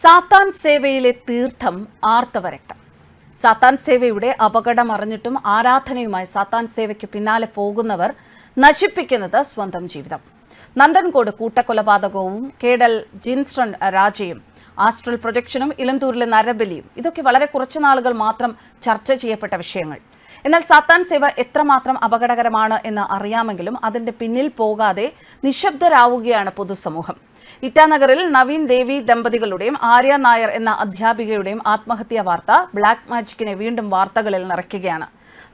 സാത്താൻ സേവയിലെ തീർത്ഥം ആർത്തവരക്തം. സാത്താൻ സേവയുടെ അപകടം അറിഞ്ഞിട്ടും ആരാധനയുമായി സാത്താൻ സേവയ്ക്ക് പിന്നാലെ പോകുന്നവർ നശിപ്പിക്കുന്നത് സ്വന്തം ജീവിതം. നന്ദൻകോട് കൂട്ടക്കൊലപാതകവും കേഡൽ ജിൻസ്റ്റൺ രാജയും ആസ്ട്രൽ പ്രൊജക്ഷനും ഇലന്തൂരിലെ നരബലിയും ഇതൊക്കെ വളരെ കുറച്ചു നാളുകൾ മാത്രം ചർച്ച ചെയ്യപ്പെട്ട വിഷയങ്ങൾ. എന്നാൽ സാത്താൻ സേവ എത്രമാത്രം അപകടകരമാണ് എന്ന് അറിയാമെങ്കിലും അതിന്റെ പിന്നിൽ പോകാതെ നിശബ്ദരാവുകയാണ് പൊതുസമൂഹം. ഇറ്റാനഗറിൽ നവീൻ ദേവി ദമ്പതികളുടെയും ആര്യ നായർ എന്ന അധ്യാപികയുടെയും ആത്മഹത്യാ വാർത്ത ബ്ലാക്ക് മാജിക്കിനെ വീണ്ടും വാർത്തകളിൽ നിറയ്ക്കുകയാണ്.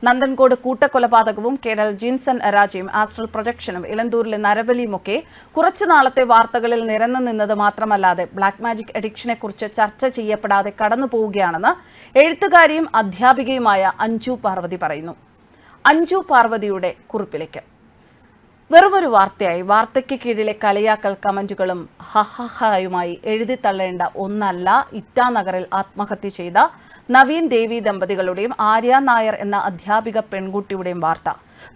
നന്ദൻകോട് കൂട്ടക്കൊലപാതകവും കേരൾ ജിൻസൺ രാജയും ആസ്ട്രൽ പ്രൊജക്ഷനും ഇലന്തൂരിലെ നരബലിയുമൊക്കെ കുറച്ചു നാളത്തെ വാർത്തകളിൽ നിരന്നു നിന്നത് മാത്രമല്ലാതെ ബ്ലാക്ക് മാജിക് അഡിക്ഷനെ കുറിച്ച് ചർച്ച ചെയ്യപ്പെടാതെ കടന്നു പോവുകയാണെന്ന് എഴുത്തുകാരിയും അധ്യാപികയുമായ അഞ്ജു പാർവതി പറയുന്നു. അഞ്ജു പാർവതിയുടെ കുറിപ്പിലേക്ക്. വെറുമൊരു വാർത്തയായി. വാർത്തയ്ക്ക് കീഴിലെ കളിയാക്കൽ കമന്റുകളും ഹഹഹായുമായി എഴുതി തള്ളേണ്ട ഒന്നല്ല ഇറ്റാനഗറിൽ ആത്മഹത്യ ചെയ്ത നവീൻ ദേവി ദമ്പതികളുടെയും ആര്യ നായർ എന്ന അധ്യാപിക പെൺകുട്ടിയുടെയും വാർത്ത.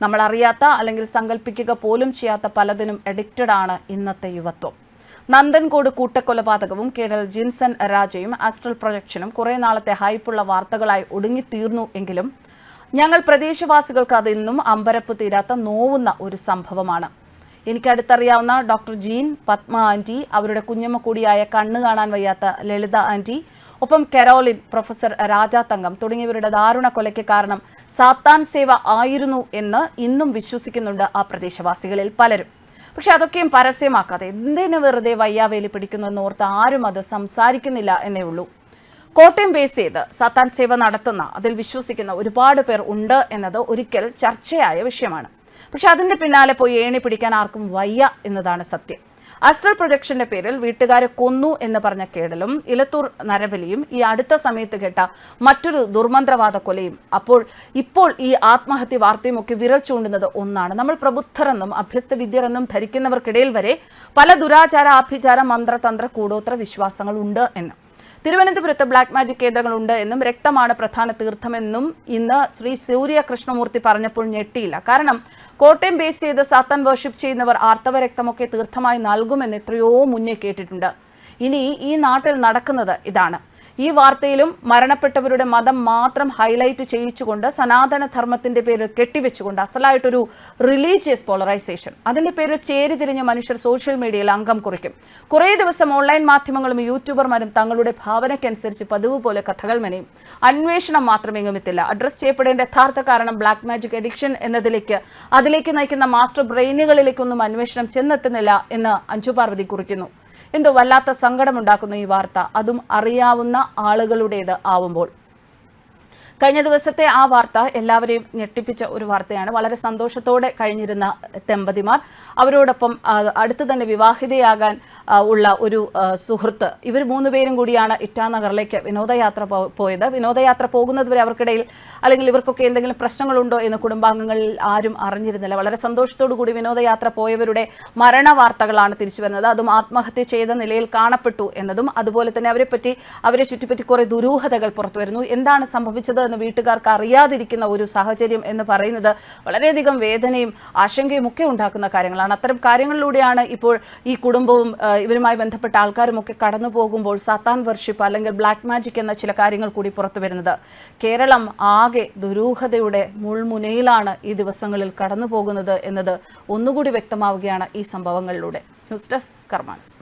നമ്മൾ അറിയാത്ത അല്ലെങ്കിൽ സങ്കല്പിക്കുക പോലും ചെയ്യാത്ത പലതിനും എഡിക്റ്റഡ് ആണ് ഇന്നത്തെ യുവത്വം. നന്ദൻകോട് കൂട്ടക്കൊലപാതകവും കേണൽ ജിൻസൺ രാജയും ആസ്ട്രൽ പ്രൊജക്ഷനും കുറെ നാളത്തെ ഹൈപ്പുള്ള വാർത്തകളായി ഒടുങ്ങിത്തീർന്നു എങ്കിലും ഞങ്ങൾ പ്രദേശവാസികൾക്ക് അതിന്നും അമ്പരപ്പ് തീരാത്ത നോവുന്ന ഒരു സംഭവമാണ്. എനിക്ക് അടുത്തറിയാവുന്ന ഡോക്ടർ ജീൻ പത്മ ആന്റി അവരുടെ കുഞ്ഞമ്മ കൂടിയായ കണ്ണ് കാണാൻ വയ്യാത്ത ലളിത ആന്റി ഒപ്പം കെറോലിൻ പ്രൊഫസർ രാജാ തങ്കം തുടങ്ങിയവരുടെ ദാരുണ കൊലയ്ക്ക് കാരണം സാത്താൻ സേവ ആയിരുന്നു എന്ന് ഇന്നും വിശ്വസിക്കുന്നുണ്ട് ആ പ്രദേശവാസികളിൽ പലരും. പക്ഷെ അതൊക്കെയും പരസ്യമാക്കാതെ എന്തിനു വെറുതെ വയ്യാവേലി പിടിക്കുന്നു എന്ന് ഓർത്ത് ആരും അത് സംസാരിക്കുന്നില്ല എന്നേ ഉള്ളൂ. കോട്ടയം ബേസ് ചെയ്ത് സാത്താൻ സേവ നടത്തുന്ന അതിൽ വിശ്വസിക്കുന്ന ഒരുപാട് പേർ ഉണ്ട് എന്നത് ഒരിക്കൽ ചർച്ചയായ വിഷയമാണ്. പക്ഷെ അതിന്റെ പിന്നാലെ പോയി ഏണി പിടിക്കാൻ ആർക്കും വയ്യ എന്നതാണ് സത്യം. അസ്ട്രൽ പ്രൊജക്ഷന്റെ പേരിൽ വീട്ടുകാരെ കൊന്നു എന്ന് പറഞ്ഞ കേടലും ഇലത്തൂർ നരബലിയും ഈ അടുത്ത സമയത്ത് കേട്ട മറ്റൊരു ദുർമന്ത്രവാദ കൊലയും അപ്പോൾ ഇപ്പോൾ ഈ ആത്മഹത്യ വാർത്തയും ഒക്കെ വിരൽ ചൂണ്ടുന്നത് ഒന്നാണ്. നമ്മൾ പ്രബുദ്ധരെന്നും അഭ്യസ്ത വിദ്യരെന്നും ധരിക്കുന്നവർക്കിടയിൽ വരെ പല ദുരാചാര ആഭിചാര മന്ത്രതന്ത്ര കൂടോത്ര വിശ്വാസങ്ങൾ ഉണ്ട് എന്ന്. തിരുവനന്തപുരത്ത് ബ്ലാക്ക് മാജിക് കേന്ദ്രങ്ങളുണ്ട് എന്നും രക്തമാണ് പ്രധാന തീർത്ഥമെന്നും ഇന്ന് ശ്രീ സൂര്യ കൃഷ്ണമൂർത്തി പറഞ്ഞപ്പോൾ ഞെട്ടിയില്ല. കാരണം കോട്ടയം ബേസ് ചെയ്ത് സാത്താൻ വർഷിപ്പ് ചെയ്യുന്നവർ ആർത്തവ രക്തമൊക്കെ തീർത്ഥമായി നൽകുമെന്ന് എത്രയോ മുന്നേ കേട്ടിട്ടുണ്ട്. ഇനി ഈ നാട്ടിൽ നടക്കുന്നത് ഇതാണ്. ഈ വാർത്തയിലും മരണപ്പെട്ടവരുടെ മതം മാത്രം ഹൈലൈറ്റ് ചെയ്യിച്ചുകൊണ്ട് സനാതന ധർമ്മത്തിന്റെ പേരിൽ കെട്ടിവെച്ചുകൊണ്ട് അസലായിട്ടൊരു റിലീജിയസ് പോളറൈസേഷൻ അതിന്റെ പേരിൽ ചേരിതിരിഞ്ഞ മനുഷ്യർ സോഷ്യൽ മീഡിയയിൽ അംഗം കുറിക്കും. കുറേ ദിവസം ഓൺലൈൻ മാധ്യമങ്ങളും യൂട്യൂബർമാരും തങ്ങളുടെ ഭാവനയ്ക്കനുസരിച്ച് പതിവ് പോലെ കഥകൾ മെനയും. അന്വേഷണം മാത്രം എങ്ങുമെത്തില്ല അഡ്രസ് ചെയ്യപ്പെടേണ്ട യഥാർത്ഥ കാരണം ബ്ലാക്ക് മാജിക് അഡിക്ഷൻ എന്നതിലേക്ക് അതിലേക്ക് നയിക്കുന്ന മാസ്റ്റർ ബ്രെയിനുകളിലേക്കൊന്നും അന്വേഷണം ചെന്നെത്തുന്നില്ല എന്ന് അഞ്ജു പാർവതി കുറിക്കുന്നു. എന്തോ വല്ലാത്ത സങ്കടമുണ്ടാക്കുന്ന ഈ വാർത്ത. അതും അറിയാവുന്ന ആളുകളുടേത് ആവുമ്പോൾ. കഴിഞ്ഞ ദിവസത്തെ ആ വാർത്ത എല്ലാവരെയും ഞെട്ടിപ്പിച്ച ഒരു വാർത്തയാണ്. വളരെ സന്തോഷത്തോടെ കഴിഞ്ഞിരുന്ന ദമ്പതിമാർ അവരോടൊപ്പം അടുത്ത് തന്നെ വിവാഹിതയാകാൻ ഉള്ള ഒരു സുഹൃത്ത്. ഇവർ മൂന്നുപേരും കൂടിയാണ് ഇറ്റാനഗറിലേക്ക് വിനോദയാത്ര പോയത്. വിനോദയാത്ര പോകുന്നതുവരെ അവർക്കിടയിൽ അല്ലെങ്കിൽ ഇവർക്കൊക്കെ എന്തെങ്കിലും പ്രശ്നങ്ങളുണ്ടോ എന്ന് കുടുംബാംഗങ്ങളിൽ ആരും അറിഞ്ഞിരുന്നില്ല. വളരെ സന്തോഷത്തോടു കൂടി വിനോദയാത്ര പോയവരുടെ മരണ വാർത്തകളാണ് തിരിച്ചു വരുന്നത്. അതും ആത്മഹത്യ ചെയ്ത നിലയിൽ കാണപ്പെട്ടു എന്നതും അതുപോലെ തന്നെ അവരെ പറ്റി അവരെ ചുറ്റിപ്പറ്റി കുറെ ദുരൂഹതകൾ പുറത്തു വരുന്നു. എന്താണ് സംഭവിച്ചത് എന്ന് വീട്ടുകാർക്ക് അറിയാതിരിക്കുന്ന ഒരു സാഹചര്യം എന്ന് പറയുന്നത് വളരെയധികം വേദനയും ആശങ്കയും ഒക്കെ ഉണ്ടാക്കുന്ന കാര്യങ്ങളാണ്. അത്തരം കാര്യങ്ങളിലൂടെയാണ് ഇപ്പോൾ ഈ കുടുംബവും ഇവരുമായി ബന്ധപ്പെട്ട ആൾക്കാരും ഒക്കെ കടന്നു പോകുമ്പോൾ സത്താൻ വർഷിപ്പ് അല്ലെങ്കിൽ ബ്ലാക്ക് മാജിക് എന്ന ചില കാര്യങ്ങൾ കൂടി പുറത്തു വരുന്നത്. കേരളം ആകെ ദുരൂഹതയുടെ മുൾമുനയിലാണ് ഈ ദിവസങ്ങളിൽ കടന്നു പോകുന്നത് എന്നത് ഒന്നുകൂടി വ്യക്തമാവുകയാണ് ഈ സംഭവങ്ങളിലൂടെ. News desk കർമാനസ്.